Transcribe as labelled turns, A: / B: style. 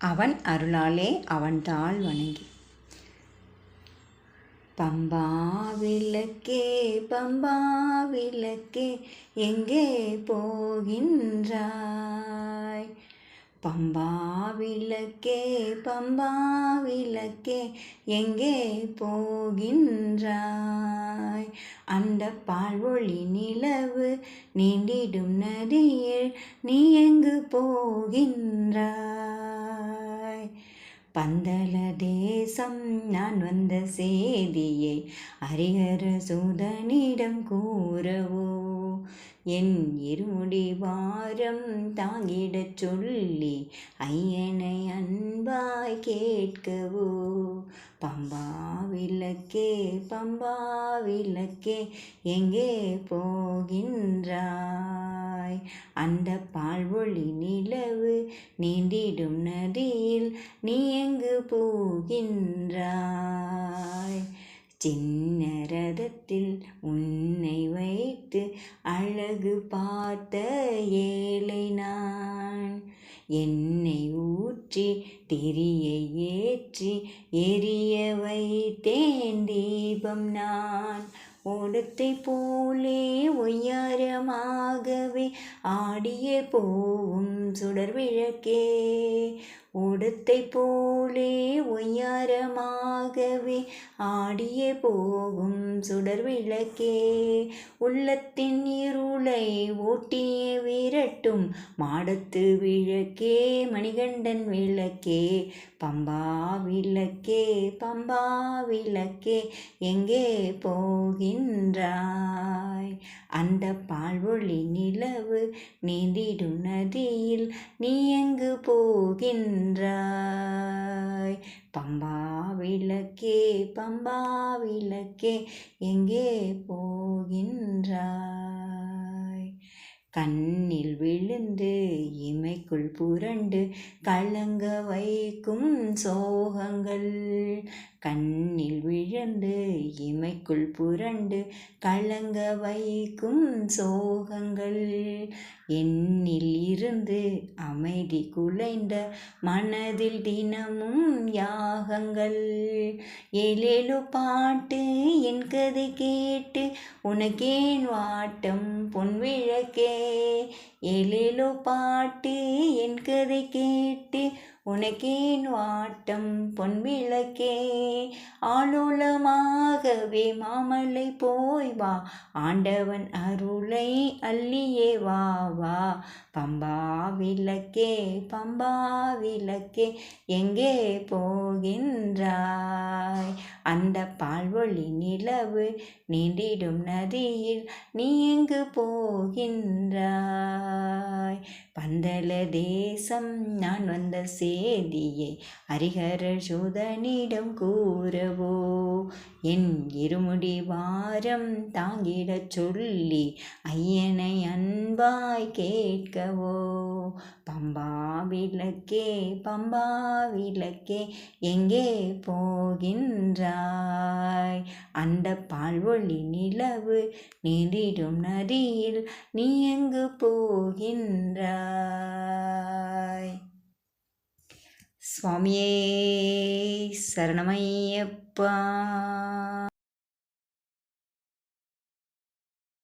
A: அவன் அருளாலே அவன் தாள் வணங்கி. பம்பா விளக்கே பம்பா விளக்கே எங்கே போகின்றாய்? பம்பா விளக்கே பம்பா விளக்கே எங்கே போகின்றாய்? அந்த பால்வொளி நிலவு நீண்டிடும் நதியில் நீ எங்கு போகின்றாய்? பந்தல தேசம் நான் வந்த செய்தியை அரியர சூதனிடம் கூறவோ என் இருமுடி வாரம் தாங்கிடச் சொல்லி ஐயனை அன்பாய் கேட்கவோ? பம்பா விளக்கே பம்பா விளக்கே எங்கே போகின்றாய்? அந்த பால்வொளி நிலவு நீண்டிடும் நதியில் நீ எங்கு போகின்றாய்? சின்ன ரதத்தில் உன்னை வைத்து அழகு பார்த்த ஏழை நான். என்னை ஊற்றி திரியை ஏற்றி எரிய வைத்தேன் தீபம் நான். ஓடத்தை போலே ஒய்யாரமாகவே ஆடிய போவும் சுடர் விளக்கே. ஓடத்தை போலே ஒய்யாரமாகவே ஆடியே போகும் சுடர் விளக்கே. உள்ளத்தின் இருளை ஓட்டியே விரட்டும் மாடத்து விளக்கே மணிகண்டன் விளக்கே. பம்பா விளக்கே பம்பா விளக்கே எங்கே போகின்றாய்? அந்த பால்வொளி நிலவு நீந்திடும் நதியில் நீ எங்கு போகின்ற நின்றாய். பம்பா விளக்கே பம்பா விளக்கே எங்கே போகின்றாய்? கண்ணில் விழுந்து இமைக்குள் புரண்டு கலங்க வைக்கும் சோகங்கள். கண்ணில் விழுந்து இமைக்குள் புரண்டு கலங்க வைக்கும் சோகங்கள். எண்ணில் இருந்து அமைதி குலைந்த மனதில் தினமும் யாகங்கள். ஏழேழு பாட்டு என் கதை கேட்டு உனக்கேன் வாட்டம் பொன் ஏழேலோ பாட்டு என் கதை கேட்டு உனக்கேன் வாட்டம் பொன் விளக்கே ஆலோலமாகவே மாமலை போய் வா ஆண்டவன் அருளை அள்ளியே வா வா. பம்பா விளக்கே பம்பா விளக்கே எங்கே போகின்றாய்? அந்த பால்வொளி நிலவு நீண்டிடும் நதியில் நீ எங்கு போகின்றாய்? பந்தல தேசம் நான் வந்த சேதியை ஹரிஹர சோதனிடம் கூறவோ? என் இருமுடி வாரம் தாங்கிடச் சொல்லி ஐயனை அன்பாய் கேட்கவோ? பம்பா விளக்கே பம்பா விளக்கே எங்கே போகின்றாய்? அந்த பால்வொளி நிலவு நீடிடும் நதியில் நீ எங்கு போகின்றாய்? சுவாமியே சரணமையப்பா.